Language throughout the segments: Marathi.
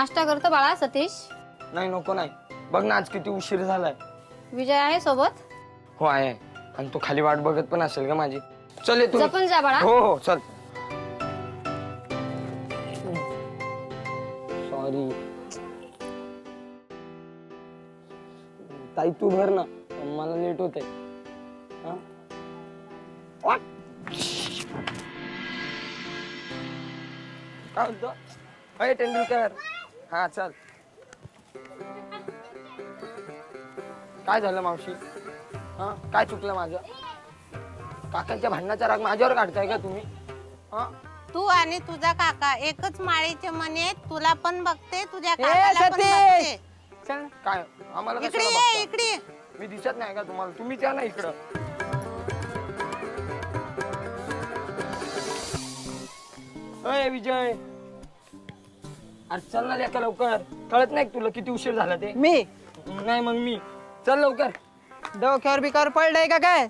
नाश्ता करतो बाळा सतीश. नाही नको नाही. बघ ना आज किती उशीर झालाय. विजय आहे सोबत? हो आहे आहे. आणि तू खाली वाट बघत पण असेल का माझी. चल तू. जपून जा बाळा. हो हो चल. सॉरी ताई तू भर ना. मला लेट होते? अय तेंडुलकर हा चल. काय झालं मावशी? हा काय चुकलं माझं? काकांच्या भांडणाचा राग माझ्यावर काढताय का तुम्ही? हा? तू आणि तुझा काका एकच माळीचे मने तुला पण बघते तुझ्या ए, काकाला पण सतीश! बघते. चल. काय आम्हाला इकडे कशाला ये बघता? इकडे ये. मी दिसत नाही का तुम्हाला? तुम्हीच या ना इकडं. अय विजय! अरे चल ना लेका लवकर. कळत नाही का तुला किती उशीर झाला ते? मी? नाही मग मी. चल लवकर. डोक्यावर बिकावर पडलंय का काय?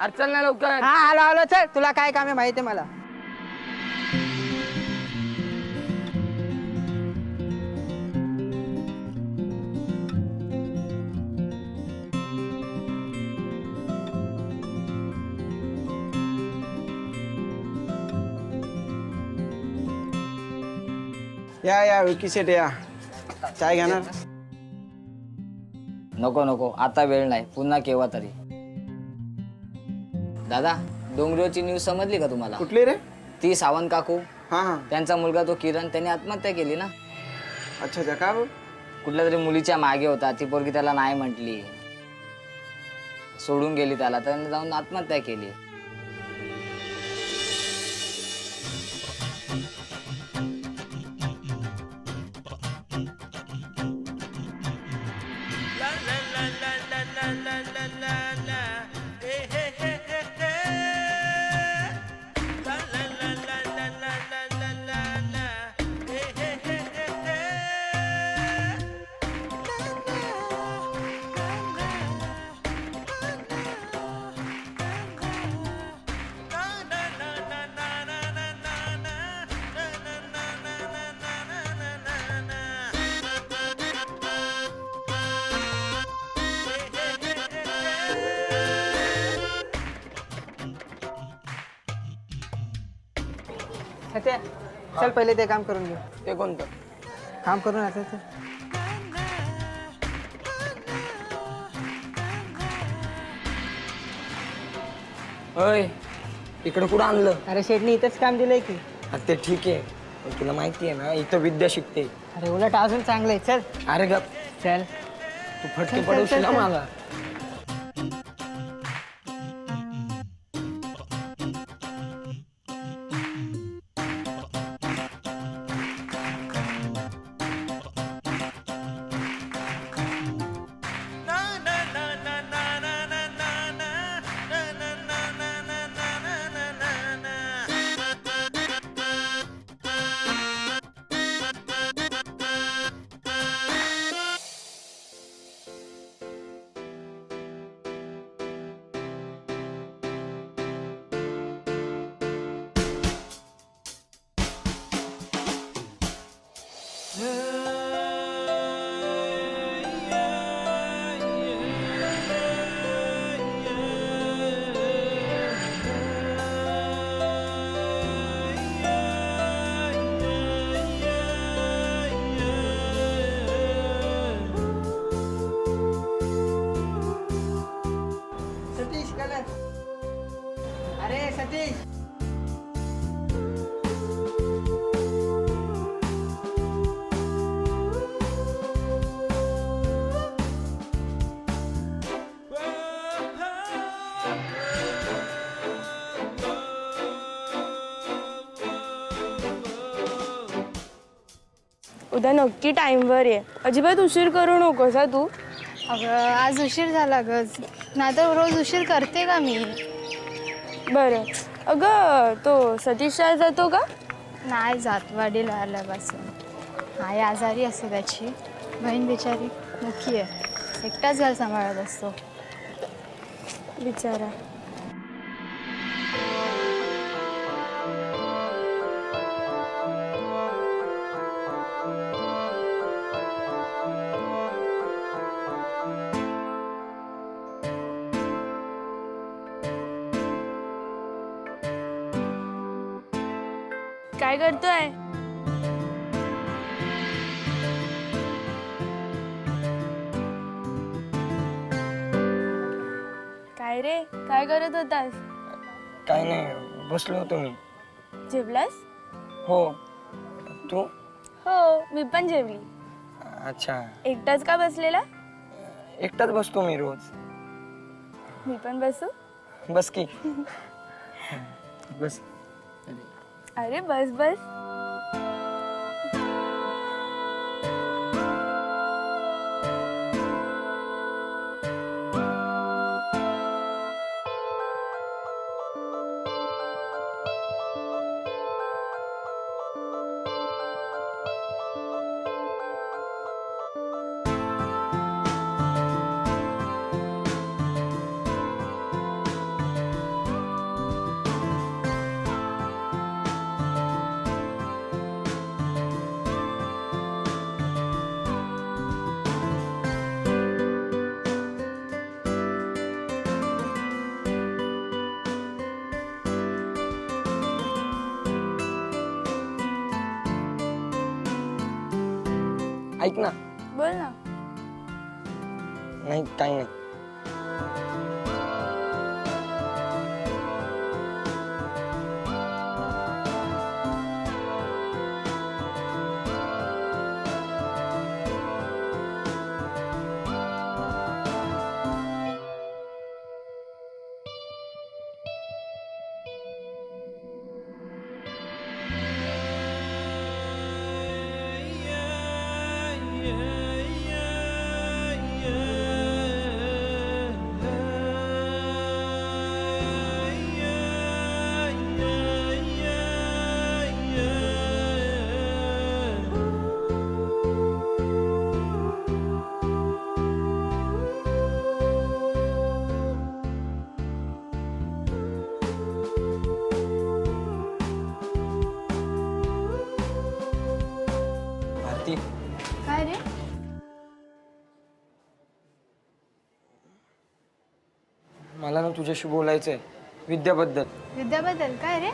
अरे चल ना लवकर. हा आलो आलो चल. तुला काय काम आहे माहिती आहे मला. या या विकी शेट या. चाय घेणार? नको नको. आता वेळ नाही. पुन्हा केव्हा तरी. दादा डोंगरीवरची न्यूज समजली का तुम्हाला? कुठली रे? ती सावंत काकू. हा हा. त्यांचा मुलगा तो किरण त्याने आत्महत्या केली ना? अच्छा अच्छा. का बरं? कुठल्या तरी मुलीच्या मागे होता. ती पोरगी त्याला नाही म्हटली. सोडून गेली त्याला. त्याने जाऊन आत्महत्या केली. चल पहिले ते काम करून घेऊ ते कोणतं? काम करून आता चल. अय इकडे कुठं आणलं? अरे शेटनी इथंच काम दिलंय की. अरे ते ठीक आहे. पण तुला माहिती आहे ना इथं विद्या शिकते. अरे उलट अजून चांगलंय चल. अरे गप. चल. तू फटके चल, चल, पडवशील ना चल. मला. उद्या नक्की टाईमवर ये. अजिबात उशीर करू नकोस हा तू. अगं आज उशीर झाला ग. नाहीतर रोज उशीर करते का मी? बरं. अगं तो सतीश शाळेत जातो का? नाही जात. वडील आल्यापासून. आई आजारी असते त्याची. बहीण बिचारी मुखी आहे. एकटाच घर सांभाळत असतो. बिचारा. काय करतोय? काय रे? काय करत होतास? काय नाही बसलो होतो मी. जेवलास? हो. तू? हो मी पण जेवली. अच्छा. एकटाच का बसलेला? एकटाच बसतो मी रोज. मी पण बसू. बस की. बस. अरे अरे बस बस. ऐक ना. बोल ना. नाही काही नाही. काय रे मला ना तुझ्याशी बोलायचं आहे विद्याबद्दल. विद्याबद्दल? काय रे?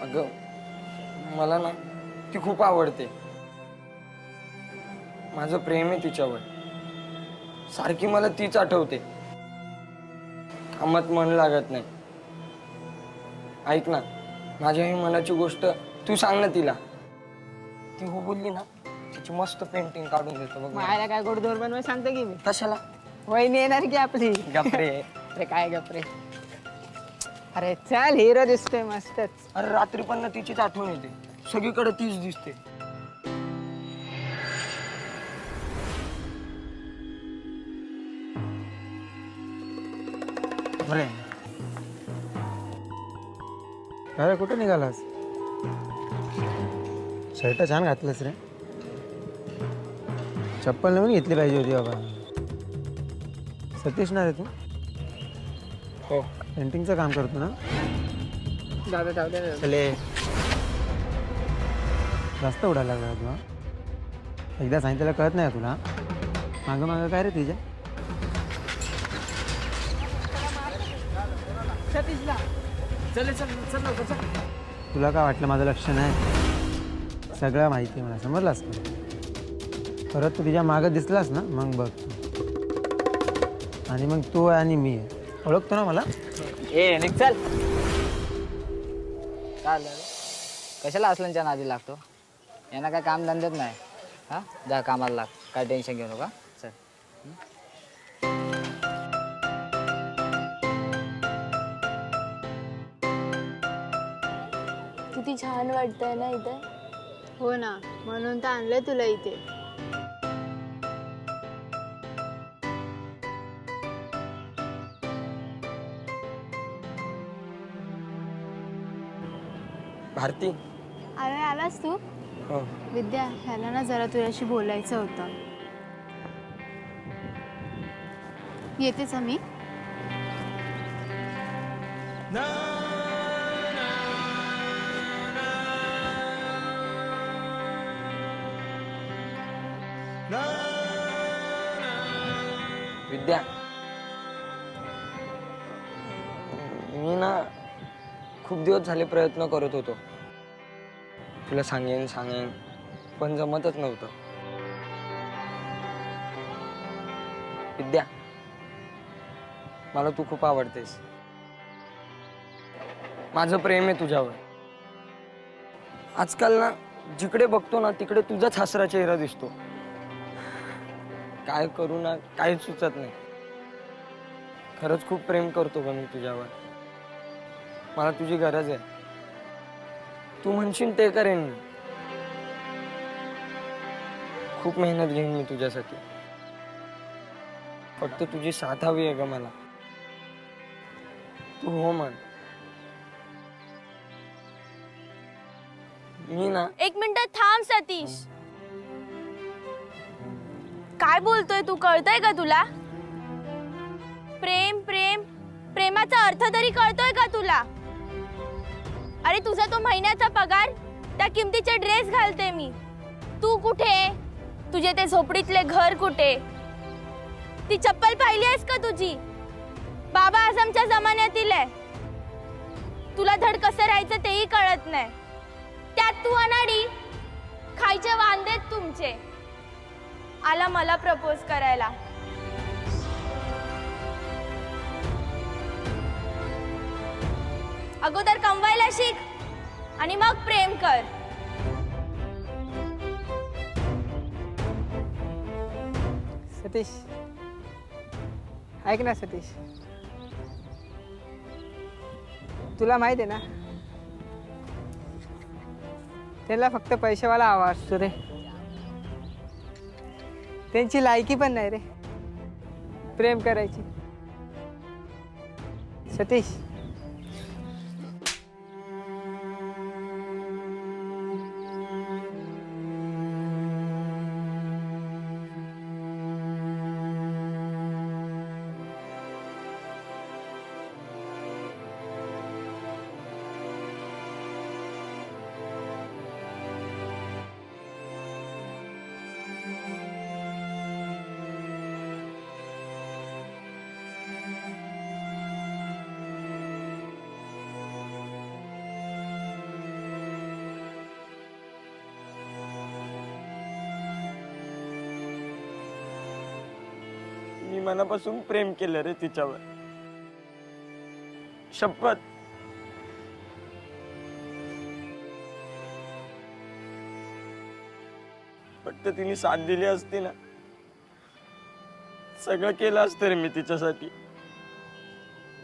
अगं मला ना ती खूप आवडते. माझं प्रेम आहे तिच्यावर. सारखी मला तीच आठवते. कामात मन लागत नाही. ऐक ना माझ्या ही मनाची गोष्ट तू सांग ना तिला. ती हो बोलली ना? तिची मस्त पेंटिंग काढून देतो बघ मी. मायला काय गोडधोड बनवाय सांगतो की मी? कशाला? वहिनी येणार की आपली? गपरे. अरे काय गपरे. अरे चल हिरो दिसतोय मस्तच. अरे रात्री पण ना तिचीच आठवण येते. सगळीकडे तीच दिसते. बरे. अरे कुठे निघालास? शर्ट छान घातलंस रे. चप्पल नवीन घेतली पाहिजे होती बाबा. सतीश ना रे तू? हो. पेंटिंगचं काम करतो ना? दादा जाऊ दे. चले जास्त उडायला लागला तुला. एकदा सांगितलेलं कळत नाही का तुला. मागं मागं काय रे तुझ्या चल चल चल लवकर चल. तुला काय वाटलं माझं लक्ष नाही? सगळं माहिती आहे मला. समजलास का? परत तू तिच्या मागं दिसलास ना मग बघ तू. आणि मग तू आहे आणि मी. आहे ओळखतो ना मला? ए चल. काय रे? कशाला असल्यांच्या नादी लागतो? यांना काय काम धंद्यात नाही. हा? जा कामाला लाग. काय टेन्शन घेऊ नका. चल. किती छान वाटतंय ना इथे. हो ना. म्हणून तर आणलंय तुला इथे. भारती? अरे आलास तू? हो. विद्या ह्याला ना जरा तुझ्याशी बोलायचं होतं. येतेच मी. विद्या. मी ना खूप दिवस झाले प्रयत्न करत होतो. तुला सांगेन सांगेन. पण जमतच नव्हतं. विद्या मला तू खूप आवडतेस. माझं प्रेम आहे तुझ्यावर. आजकाल ना जिकडे बघतो ना तिकडे तुझाच हसरा चेहरा दिसतो. काय करू ना काही सुचत नाही. खरंच खूप प्रेम करतो ग मी तुझ्यावर. मला तुझी गरज आहे. तू म्हणशील ते करेन. मी खूप मेहनत घेईन मी तुझ्यासाठी. फक्त तुझी साथ हवी आहे ग मला. तू हो म्हण. मी ना एक मिनिट थांब सतीश. काय बोलतोय तू? कळतंय का तुला? प्रेम प्रेम. प्रेमाचा अर्थ तरी कळतोय का तुला? अरे तुझा तो महिन्याचा पगार त्या किमतीचे ड्रेस घालते मी. तू कुठे तुझे ते झोपडीतले घर कुठे? ती चप्पल पाहिली आहेस का तुझी? बाबा आझमच्या जमान्यातील आहे. तुला धड कसं राहायचं तेही कळत नाही. त्यात तू अनाडी खायचे वांदेत तुमचे. आला मला प्रपोज करायला. अगोदर कमवायला शिक आणि मग प्रेम कर. सतीश. ऐक ना सतीश. तुला माहिती आहे ना? त्याला फक्त पैशावाला हवा असतो रे. त्यांची लायकी पण नाही रे. प्रेम करायची. सतीश. मी मनापासून प्रेम केलं रे तिच्यावर. शपथ. फक्त तिने साथ दिली असती ना. सगळं केलं असतं रे मी तिच्यासाठी.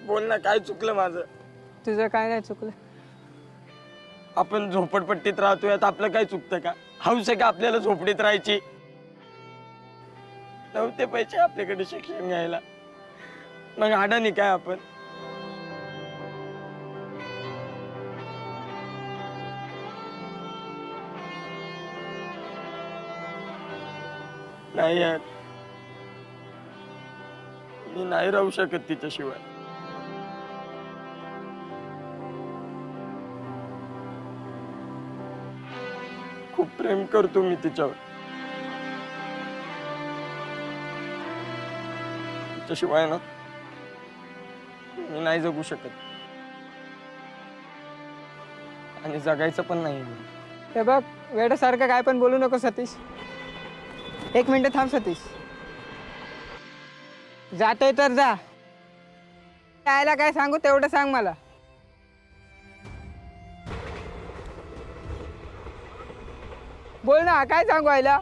बोल ना काय चुकलं माझं? तुझं काय नाही चुकलं. आपण झोपडपट्टीत राहतोय आता आपलं काय चुकतं का? हौस आहे का आपल्याला झोपडीत राहायची? नव्हते पैसे आपल्याकडे शिक्षण घ्यायला. मग अडाणी काय आपण? नाही यार. मी नाही राहू शकत तिच्याशिवाय. खूप प्रेम करतो मी तिच्यावर. तिच्याशिवाय ना. मी नाही जगू शकत. आणि जगायचं पण नाही. हे बघ वेड्यासारखं काय पण बोलू नको सतीश. एक मिनिट थांब सतीश. जातोय तर जा. यायला काय सांगू तेवढं सांग मला. बोल ना काय सांगू आयला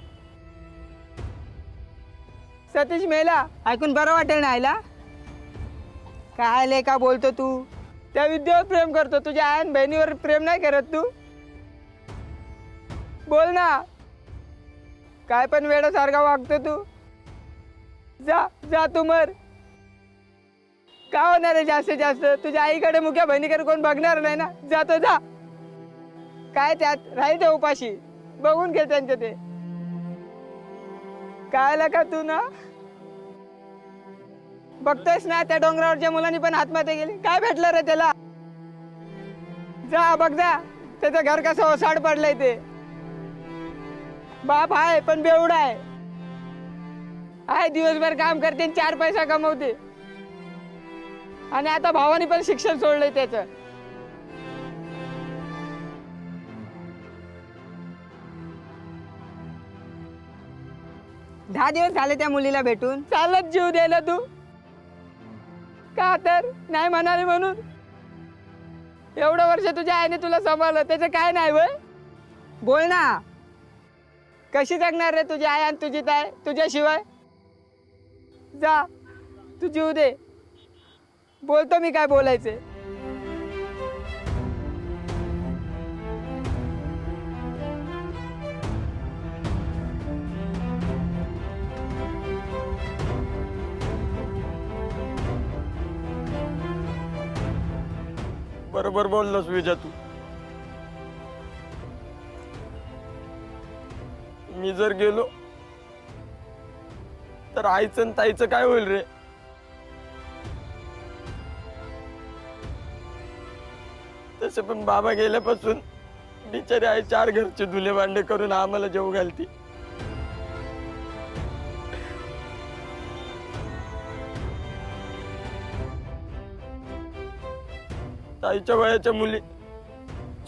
सतीश मेला ऐकून बरं वाटेल ना आयला काय आले का बोलतो तू? त्या विद्येवर प्रेम करतो तुझ्या आयन बहिणीवर प्रेम नाही करत तू? बोल ना. काय पण वेळासारखा वागतो तू? जा जा तू मर. का होणार आहे जास्तीत जास्त? तुझ्या आईकडे मुख्या बहिणीकडे कोण बघणार नाही ना? जातो जा. काय त्यात? राहायचं उपाशी. बघून घे त्यांचं ते. काय का तू ना? बघतोयस ना त्या डोंगरावरच्या मुलांनी पण आत्महत्या केली. काय भेटलं रे त्याला? जा बघ जा. त्याचं घर कसं ओसाड पडलंय ते. बाप आहे पण बेवडा आहे. आहे दिवसभर काम करते आणि चार पैसा कमवते. आणि आता भावानी पण शिक्षण सोडलंय त्याचं. दहा दिवस झाले त्या मुलीला भेटून. चालत जीव द्यायला तू. का तर? नाही म्हणाले म्हणून. एवढं वर्ष तुझ्या आईने तुला सांभाळलं त्याचं काय नाही वय? बोल ना. कशी जगणार रे तुझी आई आणि तुझी ताई? तुझ्याशिवाय? जा. तू जीव दे. बोलतो मी काय बोलायचे बरोबर बोललोस विजा तू. मी जर गेलो तर आईचं आणि ताईचं काय होईल रे? तसे पण बाबा गेल्यापासून बिचारी आई चार घरचे धुले भांडे करून आम्हाला जेव घालती. ताईच्या वयाच्या मुली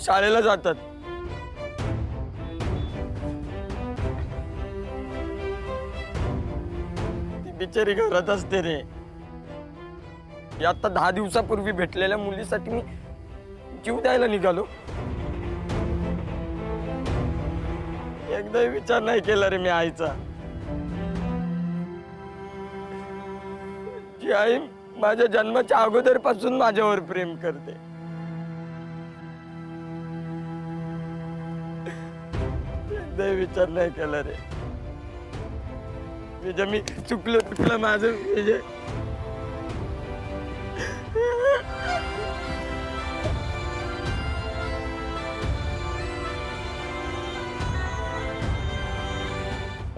शाळेला जातात. ती बिचारी घरात असते रे. आता दहा दिवसापूर्वी भेटलेल्या मुलीसाठी मी जीव द्यायला निघालो. एकदाही विचार नाही केला रे मी आईचा. जी आई माझ्या जन्माच्या अगोदरपासून माझ्यावर प्रेम करते. एकदाही विचार नाही केला रे. विजय मी चुकलं चुकलं माझं म्हणजे.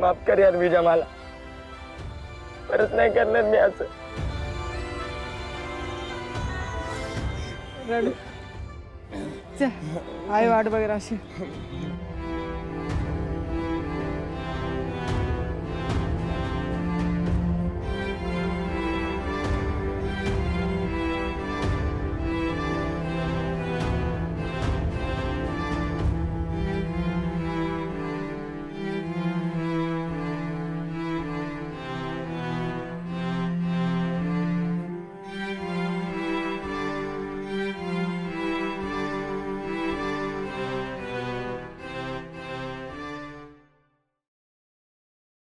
माफ कर यार विजय मला. परत नाही करणार मी असं. आई वाट बघ अशी.